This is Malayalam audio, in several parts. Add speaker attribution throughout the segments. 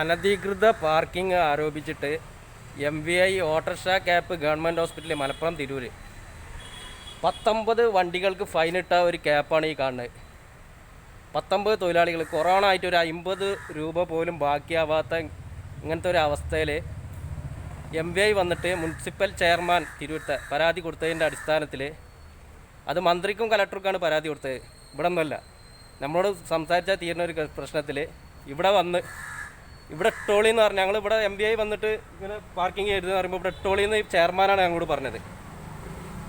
Speaker 1: അനധികൃത പാർക്കിംഗ് ആരോപിച്ചിട്ട് എം വി ഐ ഓട്ടോറിക്ഷ ക്യാപ്പ് ഗവൺമെന്റ് ഹോസ്പിറ്റൽ മലപ്പുറം തിരൂര്. പത്തൊമ്പത് വണ്ടികൾക്ക് ഫൈനിട്ട ഒരു ക്യാപ്പാണ് ഈ കാണുന്നത്. പത്തൊമ്പത് തൊഴിലാളികൾ കൊറോണ ആയിട്ട് ഒരു അമ്പത് രൂപ പോലും ബാക്കിയാവാത്ത ഇങ്ങനത്തെ ഒരു അവസ്ഥയിൽ എം വി ഐ വന്നിട്ട് മുനിസിപ്പൽ ചെയർമാൻ തിരുവത്തെ പരാതി കൊടുത്തതിന്റെ അടിസ്ഥാനത്തിൽ അത് മന്ത്രിക്കും കലക്ടർക്കാണ് പരാതി കൊടുത്തത്. ഇവിടെ നമ്മളോട് സംസാരിച്ചാൽ തീരുന്ന ഒരു പ്രശ്നത്തിൽ ഇവിടെ വന്ന് ഇവിടെ ടോളി എന്ന് പറഞ്ഞു ഞങ്ങൾ ഇവിടെ എം ബി ഐ വന്നിട്ട് ഇങ്ങനെ പാർക്കിംഗ് ചെയ്തെന്ന് പറയുമ്പോൾ ഇവിടെ ഇട്ടോളി എന്ന് ചെയർമാനാണ് ഞങ്ങളോട് പറഞ്ഞത്.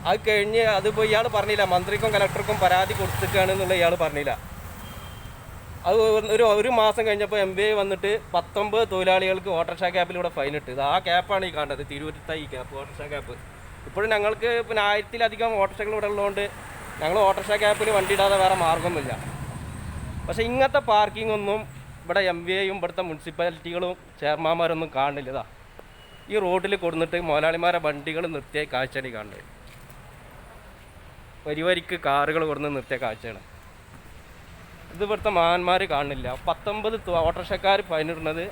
Speaker 1: അത് കഴിഞ്ഞ് അതിപ്പോൾ ഇയാൾ പറഞ്ഞില്ല മന്ത്രിക്കും കലക്ടർക്കും പരാതി കൊടുത്തിട്ടാണ് എന്നുള്ള ഇയാൾ പറഞ്ഞില്ല. അത് ഒരു ഒരു മാസം കഴിഞ്ഞപ്പോൾ എം ബി ഐ വന്നിട്ട് പത്തൊമ്പത് തൊഴിലാളികൾക്ക് ഓട്ടോറിക്ഷ ക്യാപ്പിലൂടെ ഫൈൻ ഇത് ആ ക്യാപ്പാണ് ഈ കാണ്ടത് തിരുവനന്തപുരത്ത് ഈ ക്യാപ്പ് ഓട്ടോറിക്ഷ ക്യാപ്പ് ഇപ്പോഴും ഞങ്ങൾക്ക് പിന്നെ ആയിരത്തിലധികം ഓട്ടോറിക്ഷകൾ ഇവിടെ ഉള്ളതുകൊണ്ട് ഞങ്ങൾ ഓട്ടോറിക്ഷ ക്യാപ്പിൽ വണ്ടി ഇടാതെ വേറെ മാർഗമൊന്നുമില്ല. പക്ഷേ ഇങ്ങനത്തെ പാർക്കിംഗ് ഒന്നും ഇവിടെ എം വി എയും ഇവിടുത്തെ മുനിസിപ്പാലിറ്റികളും ചെയർമാന്മാരൊന്നും കാണില്ലതാ ഈ റോഡിൽ കൊടുന്നിട്ട് മുതലാളിമാരെ വണ്ടികൾ നിർത്തിയ കാഴ്ചയാണ് കാണുന്നത്. വരി വരിക്ക് കാറുകൾ കൊടുന്ന് നിർത്തിയ കാഴ്ചയാണ്. ഇത് ഇവിടുത്തെ മഹാന്മാർ കാണുന്നില്ല പത്തൊമ്പത് ഓട്ടോറിക്ഷക്കാർ പതിനിടുന്നത്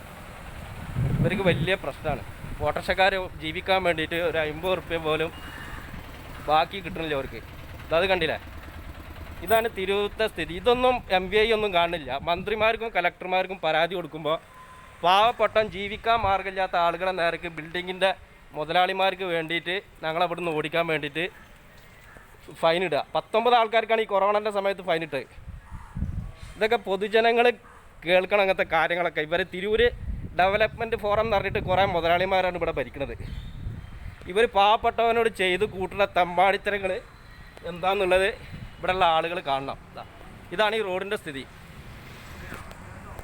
Speaker 1: ഇവർക്ക് വലിയ പ്രശ്നമാണ്. ഓട്ടോറിക്ഷക്കാർ ജീവിക്കാൻ വേണ്ടിയിട്ട് ഒരു അമ്പത് റുപ്യ പോലും ബാക്കി കിട്ടണില്ല അവർക്ക്. ഇതത് കണ്ടില്ലേ? ഇതാണ് തിരുവത്തെ സ്ഥിതി. ഇതൊന്നും എം വി ഐ ഒന്നും കാണില്ല. മന്ത്രിമാർക്കും കലക്ടർമാർക്കും പരാതി കൊടുക്കുമ്പോൾ പാവപ്പെട്ട ജീവിക്കാൻ മാർഗമില്ലാത്ത ആളുകളെ നേരക്ക് ബിൽഡിങ്ങിന്റെ മുതലാളിമാർക്ക് വേണ്ടിയിട്ട് ഞങ്ങളെ നിന്ന് ഓടിക്കാൻ വേണ്ടിയിട്ട് ഫൈൻ ഇടുക. പത്തൊമ്പത് ആൾക്കാർക്കാണ് ഈ കൊറോണന്റെ സമയത്ത് ഫൈൻ ഇട്ടത്. ഇതൊക്കെ പൊതുജനങ്ങൾ കേൾക്കണം അങ്ങനത്തെ കാര്യങ്ങളൊക്കെ. ഇവർ തിരൂര് ഡെവലപ്മെന്റ് ഫോറം എന്ന് പറഞ്ഞിട്ട് കുറേ മുതലാളിമാരാണ് ഇവിടെ ഭരിക്കുന്നത് ഇവർ പാവപ്പെട്ടവനോട് ചെയ്ത് കൂട്ടുന്ന തമ്പാടിത്തരങ്ങൾ എന്താണെന്നുള്ളത് ഇവിടെയുള്ള ആളുകൾ കാണണം. ഇതാണ് ഈ റോഡിന്റെ സ്ഥിതി.